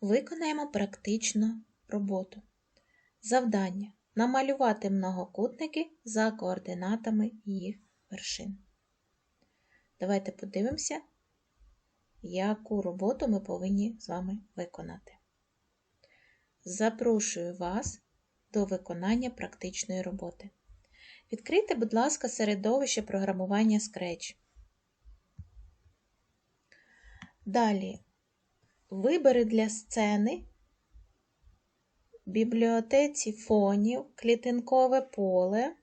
Виконаємо практичну роботу. Завдання намалювати многокутники за координатами їх вершин. Давайте подивимося, яку роботу ми повинні з вами виконати. Запрошую вас до виконання практичної роботи. Відкрийте, будь ласка, середовище програмування Scratch. Далі вибери для сцени бібліотеці фонів клітинкове поле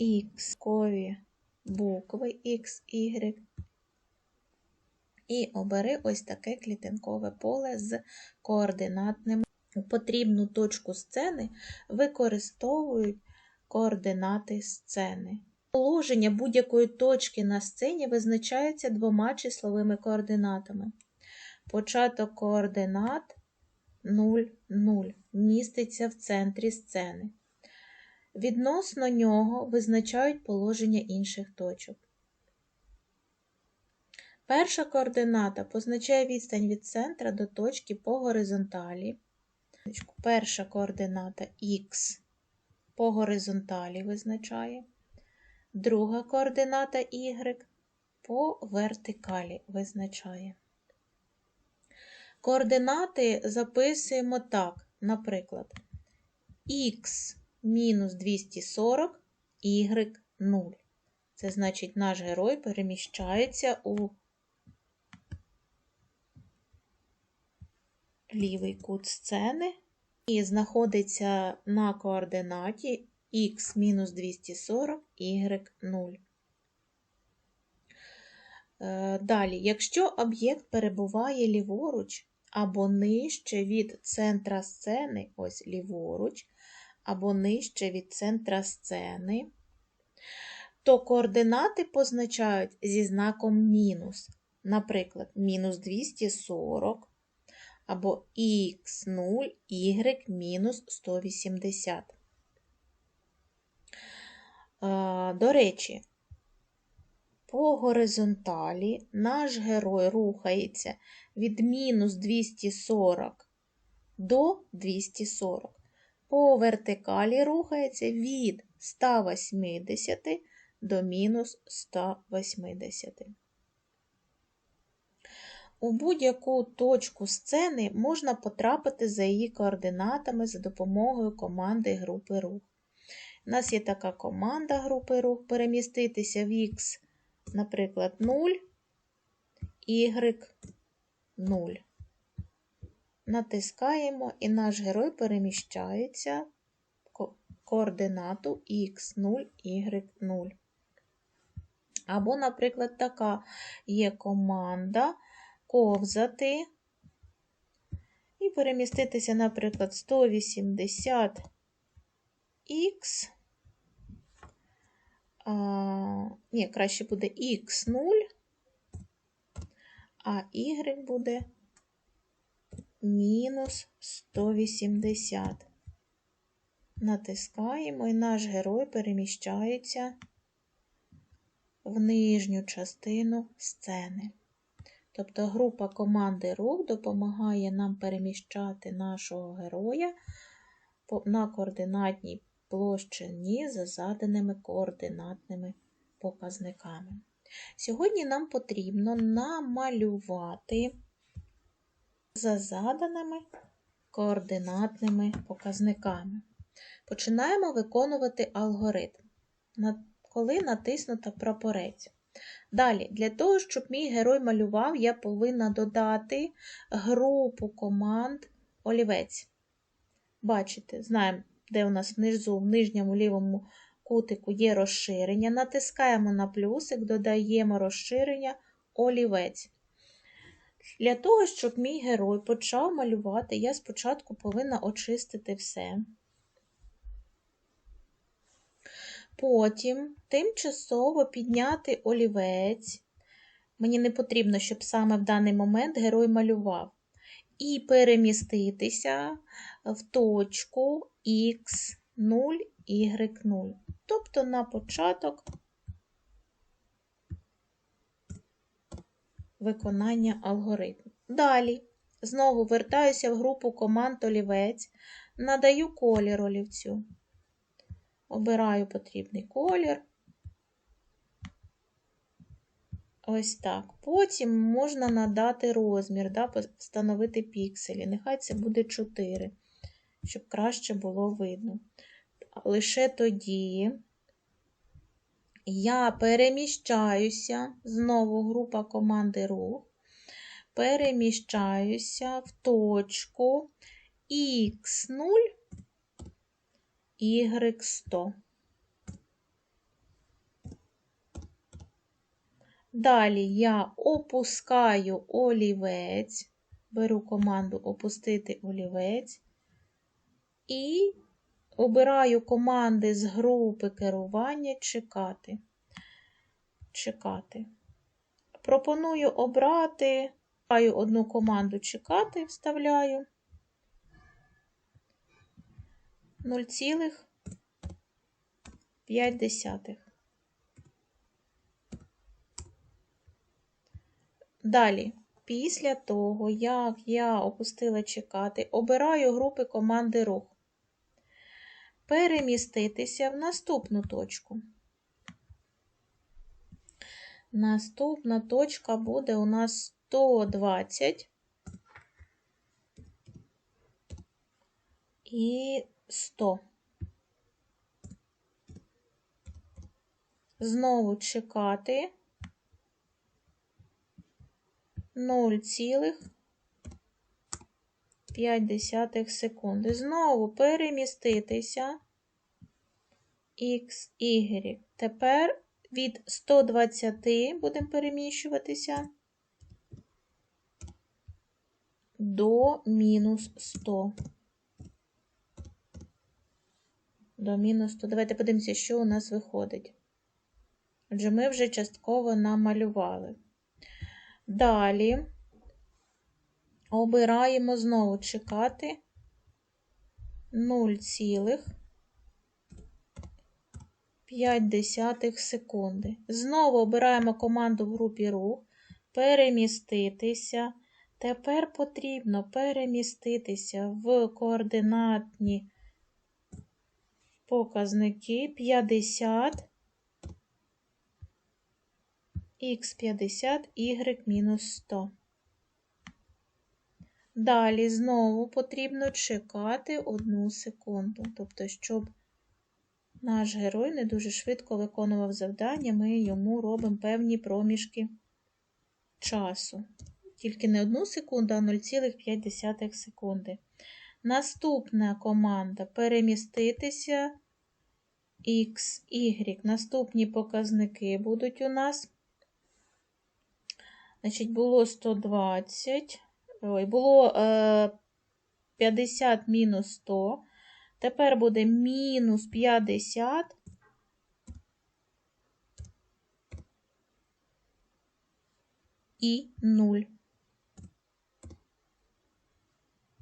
X, кові букви X, Y. І обери ось таке клітинкове поле з координатним. У потрібну точку сцени використовують координати сцени. Положення будь-якої точки на сцені визначається двома числовими координатами. Початок координат 0, 0 міститься в центрі сцени. Відносно нього визначають положення інших точок. Перша координата позначає відстань від центра до точки по горизонталі. Перша координата х по горизонталі визначає. Друга координата y по вертикалі визначає. Координати записуємо так, наприклад, х мінус 240, y 0. Це значить, наш герой переміщається у лівий кут сцени і знаходиться на координаті х мінус 240, y 0. Е, далі, якщо об'єкт перебуває ліворуч або нижче від центра сцени, ось ліворуч, або нижче від центра сцени, то координати позначають зі знаком мінус. Наприклад, мінус 240 або х0, y мінус 180. До речі, по горизонталі наш герой рухається від мінус 240 до 240. По вертикалі рухається від 180 до мінус 180. У будь-яку точку сцени можна потрапити за її координатами за допомогою команди групи рух. У нас є така команда групи рух переміститися в X, наприклад, 0, Y 0. Натискаємо, і наш герой переміщається в координату X0, Y0. Або, наприклад, така є команда ковзати і переміститися, наприклад, 180 х, ні, краще буде х0, а y буде мінус 180. Натискаємо, і наш герой переміщається в нижню частину сцени. Тобто група команди рух допомагає нам переміщати нашого героя на координатній площині за заданими координатними показниками. Сьогодні нам потрібно намалювати за заданими координатними показниками. Починаємо виконувати алгоритм, коли натиснуто прапорець. Далі, для того, щоб мій герой малював, я повинна додати групу команд олівець. Бачите, знаємо, де у нас внизу, в нижньому лівому кутику є розширення. Натискаємо на плюсик, додаємо розширення олівець. Для того, щоб мій герой почав малювати, я спочатку повинна очистити все. Потім тимчасово підняти олівець. Мені не потрібно, щоб саме в даний момент герой малював. І переміститися в точку Х0, Y0. Тобто на початок виконання алгоритму. Далі, знову вертаюся в групу команд олівець, надаю колір олівцю. Обираю потрібний колір. Ось так. Потім можна надати розмір, да, встановити пікселі. Нехай це буде 4, щоб краще було видно. Лише тоді я переміщаюся, знову група команди рух, переміщаюся в точку Х0, Y100. Далі я опускаю олівець, беру команду опустити олівець і обираю команди з групи керування чекати. Чекати. Пропоную обрати, одну команду чекати, вставляю 0,5. Далі, після того, як я опустила чекати, обираю групи команди рух. Переміститися в наступну точку. Наступна точка буде у нас 120 і 100. Знову чекати. 0,5 секунди. Знову переміститися X, Y. Тепер від 120 будемо переміщуватися до мінус 100. До мінус 100. Давайте подивимося, що у нас виходить. Отже, ми вже частково намалювали. Далі обираємо знову чекати 0,5 секунди. Знову обираємо команду в групі рух, переміститися. Тепер потрібно переміститися в координатні показники 50 х50, y мінус 100. Далі знову потрібно чекати одну секунду. Тобто, щоб наш герой не дуже швидко виконував завдання, ми йому робимо певні проміжки часу. Тільки не одну секунду, а 0,5 секунди. Наступна команда переміститися X, Y. Наступні показники будуть у нас. Значить, було 120, ой, було е, 50 мінус 100. Тепер буде мінус 50. І 0.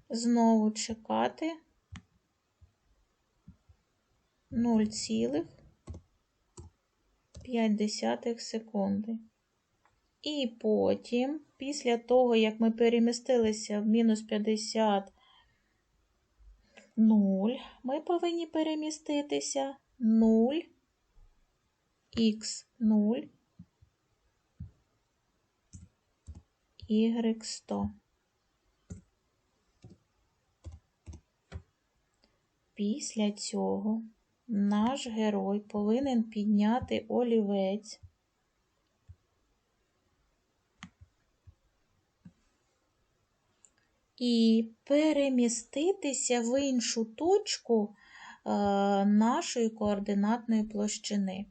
Знову чекати 0,5 секунди. І потім, після того, як ми перемістилися в мінус 50 0, ми повинні переміститися 0, х 0, y 100. Після цього наш герой повинен підняти олівець. І переміститися в іншу точку е, нашої координатної площини.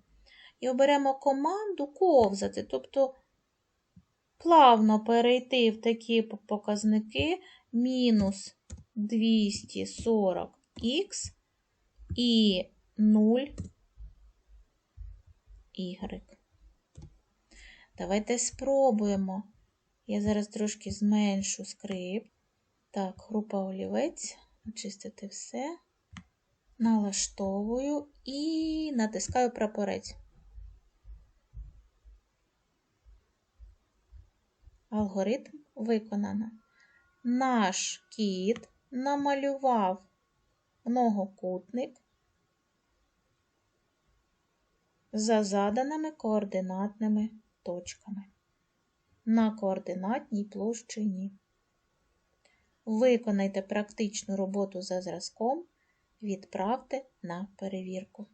І оберемо команду ковзати, тобто плавно перейти в такі показники мінус 240х і 0 y. Давайте спробуємо. Я зараз трошки зменшу скрипт. Так, група олівець, очистити все, налаштовую і натискаю прапорець. Алгоритм виконано. Наш кіт намалював многокутник за заданими координатними точками на координатній площині. Виконайте практичну роботу за зразком, відправте на перевірку.